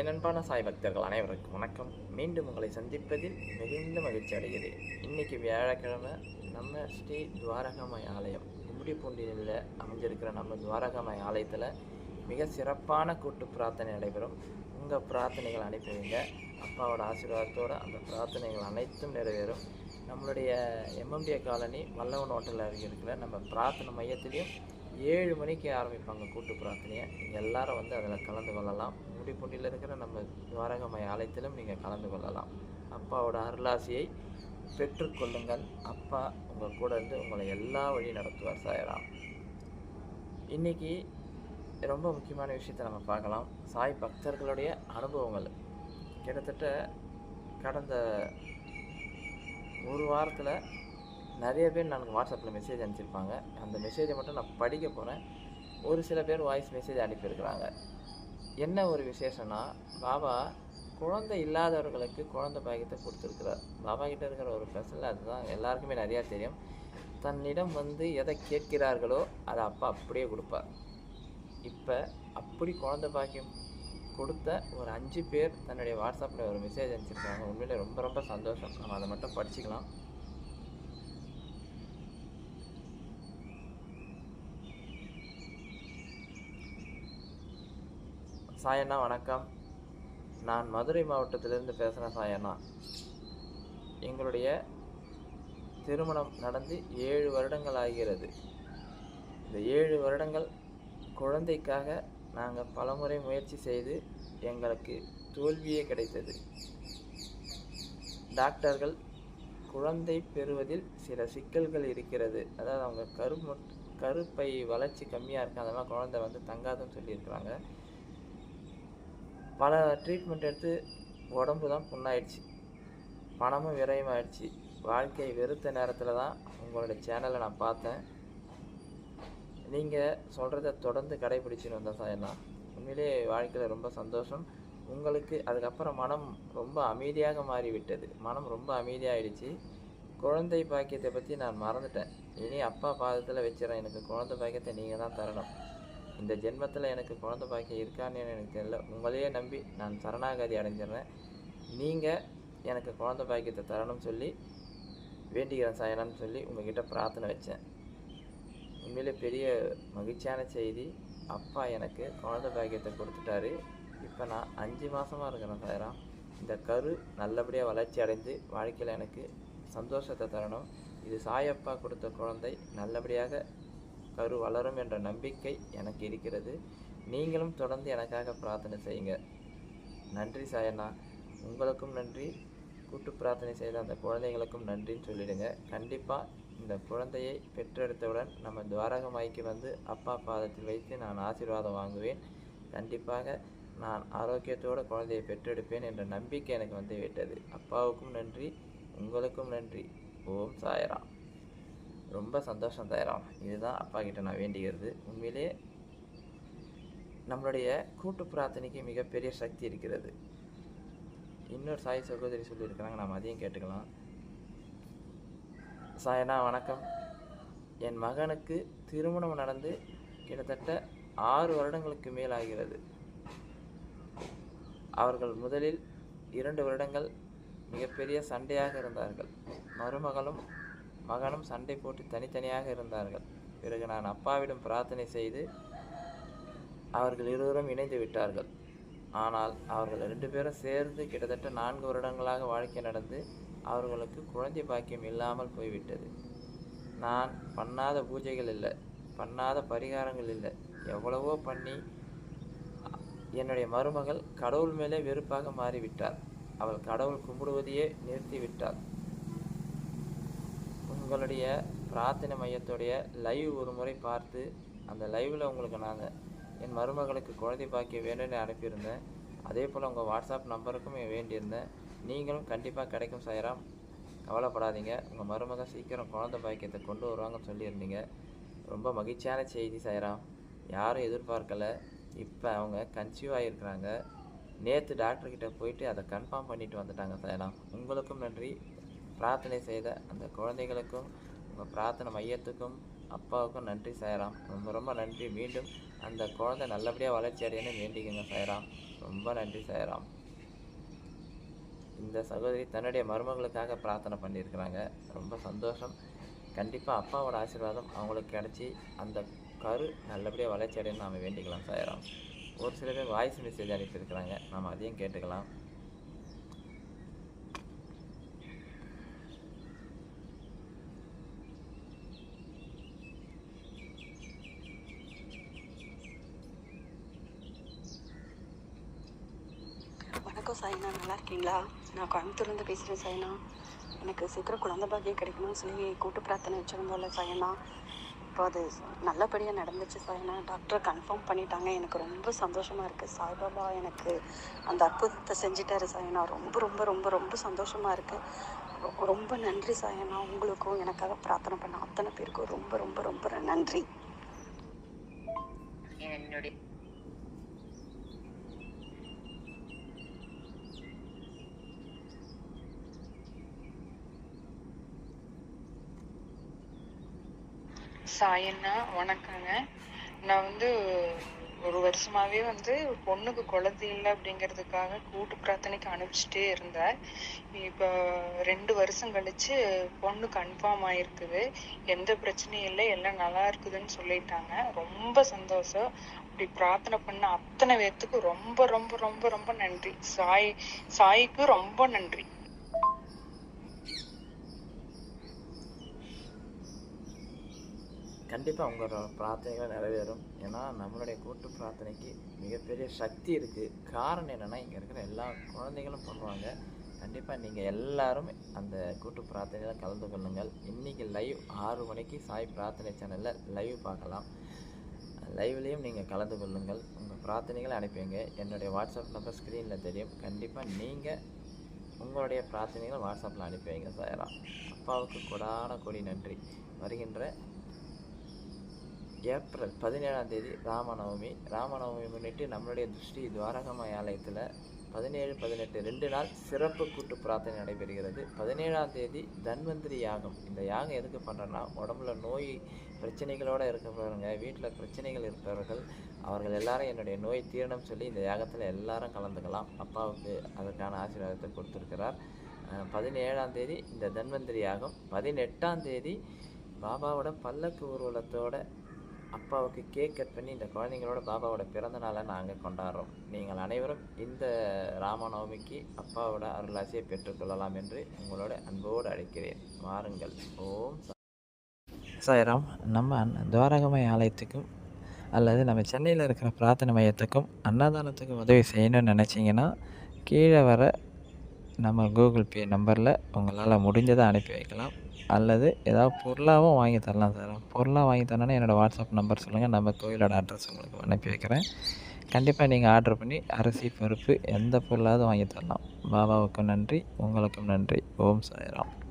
என் அன்பான சாய் பக்தர்கள் அனைவருக்கும் வணக்கம். மீண்டும் உங்களை சந்திப்பதில் மிகுந்த மகிழ்ச்சி அடைகிறேன். இன்னைக்கு வியாழக்கிழமை நம்ம ஸ்ரீ துவாரகமய ஆலயம் கும்மிடிப்பூண்டியில் அமைஞ்சிருக்கிற நம்ம துவாரகமய ஆலயத்தில் மிக சிறப்பான கூட்டு பிரார்த்தனை நடைபெறும். உங்கள் பிரார்த்தனைகள் அனுப்பிவிங்க. அப்பாவோட ஆசீர்வாதத்தோடு அந்த பிரார்த்தனைகள் அனைத்தும் நிறைவேறும். நம்மளுடைய எம்எம்டிஏ காலனி வல்லவன் ஹோட்டலில் அருகே இருக்கிற நம்ம பிரார்த்தனை மையத்திலையும் ஏழு மணிக்கு ஆரம்பிப்பாங்க கூட்டு பிரார்த்தனையை. எல்லாரும் வந்து அதில் கலந்து கொள்ளலாம். முடிப்பூண்டியில் இருக்கிற நம்ம துவாரகமய ஆலயத்திலும் நீங்கள் கலந்து கொள்ளலாம். அப்பாவோட அருளாசியை பெற்றுக்கொள்ளுங்கள் அப்பா உங்கள் கூட இருந்து உங்களை எல்லா வழி நடத்துவார் சாயராம். இன்னைக்கு ரொம்ப முக்கியமான விஷயத்தை நம்ம பார்க்கலாம். சாய் பக்தர்களுடைய அனுபவங்கள். கிட்டத்தட்ட கடந்த ஒரு வாரத்தில் நிறைய பேர் எனக்கு வாட்ஸ்அப்பில் மெசேஜ் அனுப்பிச்சிருப்பாங்க. அந்த மெசேஜை மட்டும் நான் படிக்க போகிறேன் ஒரு சில பேர் வாய்ஸ் மெசேஜ் அனுப்பியிருக்கிறாங்க. என்ன ஒரு விசேஷம்னா பாபா குழந்தை இல்லாதவர்களுக்கு குழந்தை பாக்கியத்தை கொடுத்துருக்கிறார். பாபா கிட்ட இருக்கிற ஒரு ஸ்பெஷல் அதுதான். எல்லாருக்குமே நிறையா தெரியும். தன்னிடம் வந்து எதை கேட்கிறார்களோ அதை அப்பா அப்படியே கொடுப்பார். இப்போ அப்படி குழந்தை பாக்கியம் கொடுத்த ஒரு அஞ்சு பேர் தன்னுடைய வாட்ஸ்அப்பில் ஒரு மெசேஜ் அனுப்பிச்சிருக்காங்க. உண்மையிலே ரொம்ப ரொம்ப சந்தோஷம். நம்ம அதை மட்டும் படிச்சுக்கலாம். சாயண்ணா வணக்கம். நான் மதுரை மாவட்டத்திலிருந்து பேசுகிறேன் சாயண்ணா. எங்களுடைய திருமணம் நடந்து ஏழு வருடங்கள் ஆகிறது. இந்த ஏழு வருடங்கள் குழந்தைக்காக நாங்கள் பலமுறை முயற்சி செய்து எங்களுக்கு தோல்வியே கிடைத்தது. டாக்டர்கள் குழந்தை பெறுவதில் சில சிக்கல்கள் இருக்கிறது. அதாவது அவங்க கரு கருப்பை வளர்ச்சி கம்மியாக இருக்கு. அதெல்லாம் குழந்தை வந்து தங்காதுன்னு சொல்லியிருக்கிறாங்க. பல ட்ரீட்மெண்ட் எடுத்து உடம்பு தான் புண்ணாயிடுச்சு. பணமும் விரயமாயிடுச்சு. வாழ்க்கையை வெறுத்த நேரத்தில் தான் உங்களோட சேனலை நான் பார்த்தேன். நீங்கள் சொல்கிறத தொடர்ந்து கடைபிடிச்சின்னு வந்தேன் சாயண்ணா உண்மையிலே வாழ்க்கையில் ரொம்ப சந்தோஷம். உங்களுக்கு அதுக்கப்புறம் மனம் ரொம்ப அமைதியாக மாறிவிட்டது. மனம் ரொம்ப அமைதியாகிடுச்சு குழந்தை பாக்கியத்தை பற்றி நான் மறந்துட்டேன். இனி அப்பா பாதத்தில் வச்சிடறேன். எனக்கு குழந்தை பாக்கியத்தை நீங்கள் தான் தரணும். இந்த ஜென்மத்தில் எனக்கு குழந்தை பாக்கியம் இருக்கான்னு எனக்கு தெரியல. உங்களையே நம்பி நான் சரணாகதி அடைஞ்சிடுறேன். நீங்கள் எனக்கு குழந்தை பாக்கியத்தை தரணும்னு சொல்லி வேண்டிக்கிறேன் சாயலான்னு சொல்லி உங்ககிட்ட பிரார்த்தனை வச்சேன். உண்மையிலே பெரிய மகிழ்ச்சியான செய்தி. அப்பா எனக்கு குழந்தை பாக்கியத்தை கொடுத்துட்டாரு. இப்போ நான் அஞ்சு மாதமாக இருக்கிறேன் சாயராம். இந்த கரு நல்லபடியாக வளர்ச்சி அடைந்து வாழ்க்கையில் எனக்கு சந்தோஷத்தை தரணும். இது சாயப்பா கொடுத்த குழந்தை நல்லபடியாக கரு வளரும் என்ற நம்பிக்கை எனக்கு இருக்கிறது. நீங்களும் தொடர்ந்து எனக்காக பிரார்த்தனை செய்யுங்க. நன்றி சாயண்ணா உங்களுக்கும் நன்றி. கூட்டு பிரார்த்தனை செய்த அந்த குழந்தைங்களுக்கும் நன்றின்னு சொல்லிடுங்க. கண்டிப்பாக இந்த குழந்தையை பெற்றெடுத்தவுடன் நம்ம துவாரகமாய்க்கு வந்து அப்பா பாதத்தில் வைத்து நான் ஆசீர்வாதம் வாங்குவேன். கண்டிப்பாக நான் ஆரோக்கியத்தோடு குழந்தையை பெற்றெடுப்பேன் என்ற நம்பிக்கை எனக்கு வந்து விட்டது. அப்பாவுக்கும் நன்றி. உங்களுக்கும் நன்றி. ஓம் சாயராம் ரொம்ப சந்தோஷம் தயாராம் இதுதான் அப்பா கிட்ட நான் வேண்டிக்கிறது. உண்மையிலே நம்மளுடைய கூட்டு பிரார்த்தனைக்கு மிகப்பெரிய சக்தி இருக்கிறது. இன்னொரு சாய் சகோதரி சொல்லியிருக்கிறாங்க நம்ம அதையும் கேட்டுக்கலாம். சாயனா வணக்கம். என் மகனுக்கு திருமணம் நடந்து கிட்டத்தட்ட ஆறு வருடங்களுக்கு மேல் ஆகிறது அவர்கள் முதலில் இரண்டு வருடங்கள் மிகப்பெரிய சண்டையாக இருந்தார்கள். மருமகளும் மகனும் சண்டை போட்டு தனித்தனியாக இருந்தார்கள். பிறகு நான் அப்பாவிடம் பிரார்த்தனை செய்து அவர்கள் இருவரும் இணைந்து விட்டார்கள். ஆனால் அவர்கள் ரெண்டு பேரும் சேர்ந்து கிட்டத்தட்ட நான்கு வருடங்களாக வாழ்க்கை நடந்து அவர்களுக்கு குழந்தை பாக்கியம் இல்லாமல் போய்விட்டது. நான் பண்ணாத பூஜைகள் இல்லை பண்ணாத பரிகாரங்கள் இல்லை. எவ்வளவோ பண்ணி என்னுடைய மருமகள் கடவுள் மேலே வெறுப்பாக மாறிவிட்டார் அவள் கடவுள் கும்பிடுவதையே நிறுத்திவிட்டாள். உங்களுடைய பிரார்த்தனை மையத்துடைய லைவ் ஒரு முறை பார்த்து அந்த லைவில் உங்களுக்கு நாங்கள் என் மருமகளுக்கு குழந்தை பாக்கிய வேணும்னு அனுப்பியிருந்தேன். அதே போல் உங்கள் வாட்ஸ்அப் நம்பருக்கும் வேண்டியிருந்தேன். நீங்களும் கண்டிப்பாக கிடைக்கும் சாயராம். கவலைப்படாதீங்க. உங்கள் மருமக சீக்கிரம் குழந்தை பாக்கியத்தை கொண்டு வருவாங்கன்னு சொல்லியிருந்தீங்க. ரொம்ப மகிழ்ச்சியான செய்தி சாயராம். யாரும் எதிர்பார்க்கலை. இப்போ அவங்க கன்சீவ் ஆகியிருக்கிறாங்க நேற்று டாக்டர்கிட்ட போயிட்டு அதை கன்ஃபார்ம் பண்ணிட்டு வந்துட்டாங்க சாயராம். உங்களுக்கும் நன்றி. பிரார்த்தனை செய்த அந்த குழந்தைகளுக்கும் உங்கள் பிரார்த்தனை மையத்துக்கும் அப்பாவுக்கும் நன்றி சாய்ராம். ரொம்ப ரொம்ப நன்றி. மீண்டும் அந்த குழந்தை நல்லபடியாக வளர்ச்சி அடையணும் வேண்டிக்கங்க சாய்ராம். ரொம்ப நன்றி சாய்ராம். இந்த சகோதரி தன்னுடைய மருமகளுக்காக பிரார்த்தனை பண்ணியிருக்கிறாங்க. ரொம்ப சந்தோஷம். கண்டிப்பாக அப்பாவோட ஆசீர்வாதம் அவங்களுக்கு கிடச்சி அந்த கரு நல்லபடியாக வளர்ச்சி அடையணும்னு நாம் வேண்டிக்கலாம் சாய்ராம். ஒரு சில பேர் வாய்ஸ் மெசேஜ் அனுப்பியிருக்கிறாங்க. நாம் அதையும் கேட்டுக்கலாம் வணக்கம் சாய்னா நல்லா இருக்கீங்களா? நான் கோயம்புத்தூர்லேருந்து பேசுகிறேன் சாய்னா எனக்கு சீக்கிரம் குழந்தை பாக்கியம் கிடைக்கணும்னு சொல்லி கூட்டு பிரார்த்தனை வச்சுருந்தோம்ல சாய்னா இப்போ அது நல்லபடியாக நடந்துச்சு சாயனா டாக்டர் கன்ஃபார்ம் பண்ணிட்டாங்க. எனக்கு ரொம்ப சந்தோஷமாக இருக்குது சாய்பாபா எனக்கு அந்த அற்புதத்தை செஞ்சிட்டாரு சாய்னா ரொம்ப ரொம்ப ரொம்ப ரொம்ப சந்தோஷமாக இருக்குது ரொம்ப நன்றி சாயனா உங்களுக்கும் எனக்காக பிரார்த்தனை பண்ண அத்தனை பேருக்கும் ரொம்ப ரொம்ப ரொம்ப நன்றி. என்னுடைய சாயண்ணா வணக்கங்க. நான் வந்து ஒரு வருஷமாவே வந்து பொண்ணுக்கு குழந்தை இல்லை அப்படிங்கிறதுக்காக கூட்டு பிரார்த்தனைக்கு அனுப்பிச்சிட்டே இருந்தேன். இப்போ ரெண்டு வருஷம் கழிச்சு பொண்ணு கன்ஃபார்ம் ஆயிருக்குது. எந்த பிரச்சனையும் இல்லை எல்லாம் நல்லா இருக்குதுன்னு சொல்லிட்டாங்க. ரொம்ப சந்தோஷம். அப்படி பிரார்த்தனை பண்ண அத்தனை பேர்த்துக்கு ரொம்ப ரொம்ப ரொம்ப ரொம்ப நன்றி. சாய் சாய்க்கு ரொம்ப நன்றி. கண்டிப்பாக உங்களோட பிரார்த்தனைகள் நிறைவேறும். ஏன்னா நம்மளுடைய கூட்டு பிரார்த்தனைக்கு மிகப்பெரிய சக்தி இருக்குது காரணம் என்னென்னா இங்கே இருக்கிற எல்லா குழந்தைகளும் பண்ணுவாங்க கண்டிப்பாக நீங்கள் எல்லாரும் அந்த கூட்டு பிரார்த்தனையில் கலந்து கொள்ளுங்கள். இன்றைக்கி லைவ் ஆறு மணிக்கு சாய் பிரார்த்தனை சேனலில் லைவ் பார்க்கலாம். லைவ்லேயும் நீங்கள் கலந்து கொள்ளுங்கள். உங்கள் பிரார்த்தனைகளை அனுப்பிங்க என்னுடைய வாட்ஸ்அப் நம்பர் ஸ்க்ரீனில் தெரியும். கண்டிப்பாக நீங்கள் உங்களுடைய பிரார்த்தனைகளை வாட்ஸ்அப்பில் அனுப்பி வைங்க சாயரா. அப்பாவுக்கு கொடான கொடி நன்றி. வருகின்ற ஏப்ரல் பதினேழாம் தேதி ராமநவமி. ராமநவமி முன்னிட்டு நம்மளுடைய திருஷ்டி துவாரகமாய் ஆலயத்தில் பதினேழு பதினெட்டு ரெண்டு நாள் சிறப்பு கூட்டு பிரார்த்தனை நடைபெறுகிறது. பதினேழாம் தேதி தன்வந்திரி யாகம். இந்த யாகம் எதுக்கு பண்ணுறேன்னா உடம்புல நோய் பிரச்சனைகளோடு இருக்கிறவங்க வீட்டில் பிரச்சனைகள் இருப்பவர்கள் அவர்கள் எல்லாரும் என்னுடைய நோய் தீரணம் சொல்லி இந்த யாகத்தில் எல்லாரும் கலந்துக்கலாம். அப்பாவுக்கு அதற்கான ஆசீர்வாதத்தை கொடுத்துருக்கிறார். பதினேழாம் தேதி இந்த தன்வந்திரி யாகம். பதினெட்டாம் தேதி பாபாவோட பல்லக்கு ஊர்வலத்தோட அப்பாவுக்கு கேக் கட் பண்ணி இந்த குழந்தைங்களோட பாபாவோட பிறந்த நாளை நாங்கள் கொண்டாடுறோம். நீங்கள் அனைவரும் இந்த ராமநவமிக்கு அப்பாவோட அருளாசியை பெற்றுக்கொள்ளலாம் என்று உங்களோட அன்போடு அழைக்கிறேன். வாருங்கள். ஓம் சாய்ராம் நம்ம துவாரகமய ஆலயத்துக்கும் அல்லது நம்ம சென்னையில் இருக்கிற பிரார்த்தனை மையத்துக்கும் அன்னதானத்துக்கும் உதவி செய்யணும்னு நினச்சிங்கன்னா கீழே வர நம்ம கூகுள் பே நம்பரில் உங்களால் முடிஞ்சதை அனுப்பி வைக்கலாம். அல்லது ஏதாவது பொருளாகவும் வாங்கி தரலாம் சார். பொருளாக வாங்கி தரணுன்னா என்னோடய வாட்ஸ்அப் நம்பர் சொல்லுங்கள் நம்ம கோயிலோட அட்ரஸ் உங்களுக்கு அனுப்பி வைக்கிறேன். கண்டிப்பாக நீங்கள் ஆர்டர் பண்ணி அரிசி பருப்பு எந்த பொருளாவது வாங்கி தரலாம். பாபாவுக்கும் நன்றி. உங்களுக்கும் நன்றி. ஓம் சாய்ராம்.